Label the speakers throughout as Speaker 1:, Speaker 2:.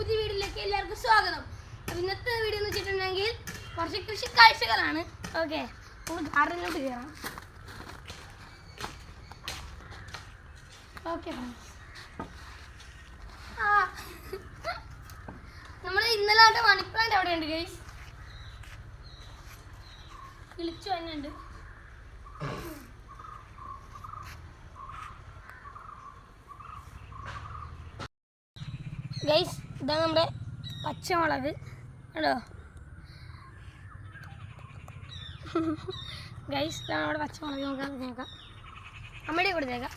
Speaker 1: പുതിയ വീഡിയോയിലേക്ക് എല്ലാവർക്കും സ്വാഗതം. ഇന്നത്തെ വീഡിയോ എന്ന് വെച്ചിട്ടുണ്ടെങ്കിൽ കുറച്ച് കൃഷി കാഴ്ചകളാണ് ഓക്കെ നമുക്ക് ഗാർഡനിലോട്ട് കയറാം ഓക്കെ നമ്മൾ ഇന്നലെ ആയിട്ട് മണി പ്ലാന്റ് അവിടെ ഉണ്ട് ഗൈസ് കിളിച്ചു തന്നെ ഉണ്ട് ഗൈസ് ഇതാണ് നമ്മുടെ പച്ചമുളക്. കണ്ടോ? ഗൈസ് ഇതാണ് നമ്മുടെ പച്ചമുളക് നോക്കാം നോക്കാം അമ്മയുടെ കൊടുത്തേക്കാം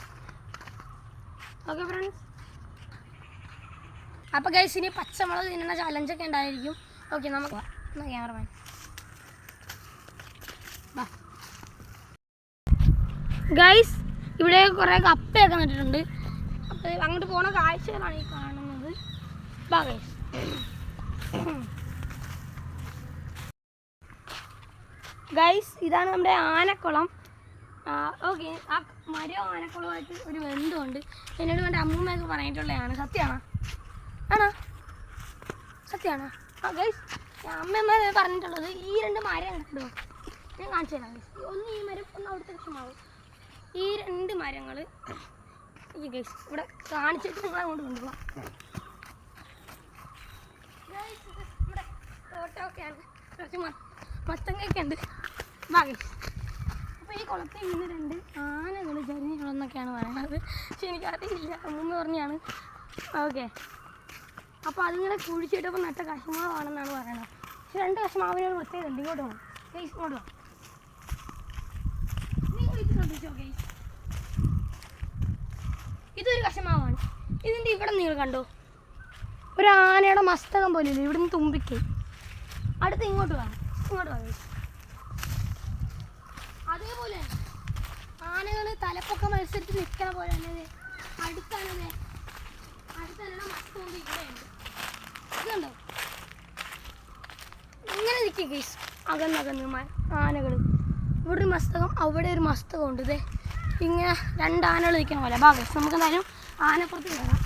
Speaker 1: ഓക്കെ ഫ്രണ്ട്സ് അപ്പോൾ ഗൈസ് ഇനി പച്ചമുളക് തിന്നുന്ന ചലഞ്ചൊക്കെ ഉണ്ടായിരിക്കും. ഓക്കെ നമുക്ക് പോവാം. എന്നാ ക്യാമറമാൻ ഗൈസ് ഇവിടെ കുറേ കപ്പയൊക്കെ നട്ടിട്ടുണ്ട്. അപ്പോൾ അങ്ങോട്ട് പോണ കാഴ്ചകളാണ് ഈ കാണുന്നത്. ബാ ഗൈസ് ഇതാണ് നമ്മുടെ ആനക്കുളം. ഓക്കെ ആ മരം ആനക്കുളമായിട്ട് ഒരു ബന്ധമുണ്ട്. എന്നോട് വേണ്ട അമ്മൂമ്മയൊക്കെ പറഞ്ഞിട്ടുള്ളതാണ്. സത്യമാണോ ആണോ? സത്യമാണോ ആ ഗൈസ് അമ്മയമ്മ പറഞ്ഞിട്ടുള്ളത് ഈ രണ്ട് മരം കണ്ടോ? ഞാൻ കാണിച്ചു തരാം ഗൈസ് ഒന്ന് ഈ മരം ഒന്ന് അവിടുത്തെ കൃഷ്ണമാവും ഈ രണ്ട് മരങ്ങൾ ഗൈസ് ഇവിടെ കാണിച്ചിട്ട് നിങ്ങൾ അങ്ങോട്ട് കൊണ്ടുപോകാം. ഇവിടെ തോട്ടമൊക്കെയാണ് കുറച്ച് മത്തങ്ങയൊക്കെ ഉണ്ട് വാ അപ്പോൾ ഈ കുളത്തിൽ ഇങ്ങനെ രണ്ട് ആനകൾ ചരിഞ്ഞുകളെന്നൊക്കെയാണ് പറയുന്നത്. പക്ഷെ എനിക്കറിയില്ല. അമ്മൂമ്മ പറഞ്ഞാണ്. ഓക്കെ. അപ്പോൾ അതിങ്ങനെ കുഴിച്ചിട്ടപ്പോൾ നട്ട കശുമാവാണെന്നാണ് പറയുന്നത്. പക്ഷെ രണ്ട് കശുമാവിനോട് പ്രത്യേകത ഉണ്ട് ഇങ്ങോട്ട് പോകണം ഗൈസ് ഇങ്ങോട്ട് പോകാം നിങ്ങൾ ഇത് ശ്രദ്ധിച്ചോ ഗൈസ് ഇതൊരു കശമാവാണ്. ഇതിന്റെ ഇവിടെ നിങ്ങൾ കണ്ടോ? ഒരു ആനയുടെ മസ്തകം പോലെ ഇല്ല ഇവിടുന്ന് തുമ്പിക്ക്. അടുത്ത് ഇങ്ങോട്ട് വേണം ഇങ്ങോട്ട് വാ. guys. അതേപോലെ ആനകൾ തലപ്പൊക്കെ മത്സരിച്ച് നിൽക്കണ പോലെ തന്നെ ദേ അടുത്താണ് അടുത്തന്നെ മസ്തകം ഇവിടെയുണ്ട് ഇതുണ്ടോ? ഇങ്ങനെ നിൽക്കുക ഗൈസ് അകന്നകന്ന് ആനകൾ ഇവിടെ ഒരു മസ്തകം അവിടെ ഒരു മസ്തകം ഉണ്ട് ഇതേ. ഇങ്ങനെ രണ്ട് ആനകൾ നിൽക്കണ പോലെ. ഭാഗം നമുക്ക് എന്തായാലും ആനപ്പുറത്ത് കയറാം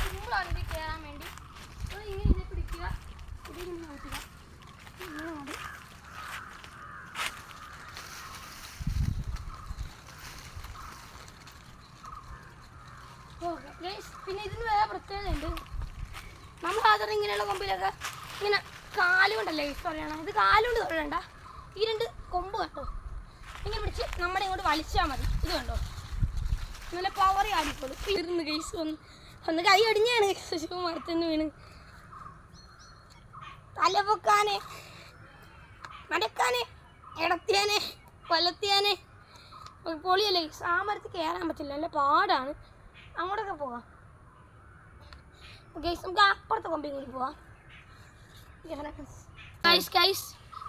Speaker 1: സിമ്പിളാണ് ഇത് കയറാൻ വേണ്ടി അപ്പോൾ ഇങ്ങനെ ഇതിനെ പിടിക്കുക ഇതിങ്ങനെ നോക്കുക ഇങ്ങനെ മതി ഓക്കെ ഗൈസ് പിന്നെ ഇതിന് വേറെ പ്രത്യേകതയുണ്ട്. നമ്മൾ ആദ്യം ഇങ്ങനെയുള്ള കൊമ്പിലൊക്കെ ഇങ്ങനെ കാലുകൊണ്ടല്ലേ പറയണം ഇത് കാലുകൊണ്ട് തൊഴണ്ട ഈ രണ്ട് കൊമ്പ് കേട്ടോ ഇങ്ങനെ പിടിച്ച് നമ്മുടെ ഇങ്ങോട്ട് വലിച്ചാൽ മതി. ഇത് കണ്ടോ? നല്ല പവർ ആടിക്കോളൂ ഇരുന്ന് ഗൈസ് വന്ന് ഒന്ന് കൈ അടിഞ്ഞാണ് ശിവ മരത്തിന് വീണ്. തല പൊക്കാനെ നടക്കാനെ. ഇടത്തിയാനെ കൊലത്തിയാനെ പൊളിയല്ലേ ആ മരത്തിൽ കയറാൻ പറ്റില്ല. നല്ല പാടാണ്. അങ്ങോട്ടൊക്കെ പോവാം. ഗൈസ് നമുക്ക് അപ്പുറത്തെ കൊമ്പിൽ കൂടി പോവാം. ഗൈസ് ഗൈസ്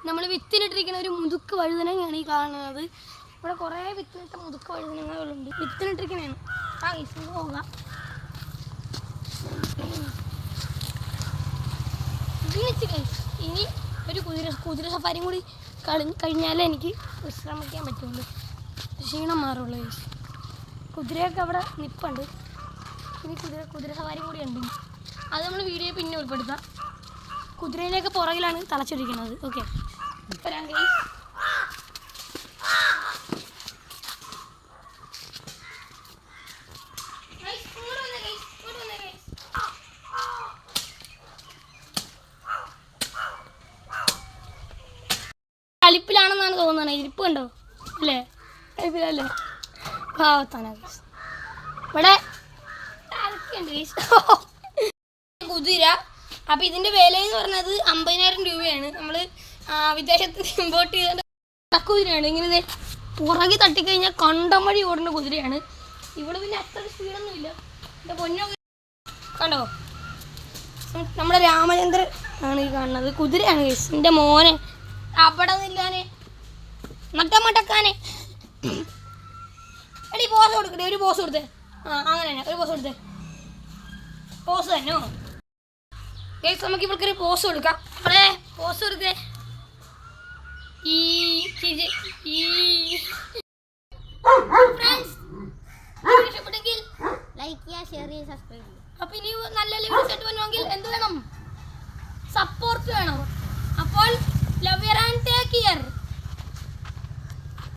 Speaker 1: നമ്മൾ വിത്തിനിട്ടിരിക്കുന്ന ഒരു മുതുക്ക് വഴുതനങ്ങയാണ് ഈ കാണുന്നത്. ഇവിടെ കുറേ വിത്തിനിട്ട മുതുക്ക് വഴുതനങ്ങളുണ്ട് വിത്തിനിട്ടിരിക്കുന്നതാണ്. ആ ഗൈസ് നമുക്ക് പോകാം. ഇനി ഒരു കുതിര കുതിര സഫാരിയും കൂടി കളി കഴിഞ്ഞാലേ എനിക്ക് വിശ്രമിക്കാൻ പറ്റുള്ളൂ. ക്ഷീണം മാറുള്ളൂ ഗൈസ് കുതിരയൊക്കെ അവിടെ നിൽപ്പുണ്ട് ഇനി കുതിര കുതിര സവാരി കൂടി ഉണ്ട്. അത് നമ്മൾ വീഡിയോ പിന്നെ ഉൾപ്പെടുത്താം. കുതിരയിലേക്ക് പുറകിലാണ് തളച്ചൊരിക്കുന്നത് ഓക്കെ വരാം തോന്നുന്നത്. ഇരിപ്പ് കണ്ടോ അല്ലേ? ഇവിടെ? കുതിര. അപ്പൊ ഇതിന്റെ വില എന്ന് പറഞ്ഞത് അമ്പതിനായിരം രൂപയാണ്. നമ്മൾ വിദേശത്ത് ഇമ്പോർട്ട് ചെയ്ത കുതിരയാണ്. ഇങ്ങനെ പുറകെ തട്ടിക്കഴിഞ്ഞാൽ കണ്ടം വഴി ഓടുന്ന കുതിരയാണ്. ഇവിടെ പിന്നെ അത്ര സ്പീഡൊന്നും ഇല്ല. എന്റെ പൊന്നോ കണ്ടോ? നമ്മുടെ രാമചന്ദ്രൻ ആണ് ഈ കാണുന്നത്. കുതിരയാണ് എന്റെ മോനെ. അവിടെ നില്ലാനെ നട്ടമട്ടക്കാനെ ബോസ് കൊടുക്കട്ടെ ഒരു ബോസ് കൊടുത്തേ. ആ അങ്ങനെ തന്നെ ഒരു ബോസ് കൊടുത്തേ. ബോസ് തന്നെ. ഗൈസ് നമുക്ക് ഇവൾക്കൊരു പോസ് കൊടുക്കാം. അവിടെ പോസ് കൊടുത്തേ. ഈ ഈ. ഫ്രണ്ട്സ് ലൈക്ക് ഷെയർ സബ്സ്ക്രൈബ് നല്ല
Speaker 2: വേണം? സപ്പോർട്ട് വേണം. അപ്പോൾ ലവ് ആൻഡ് ടേക്ക് കെയർ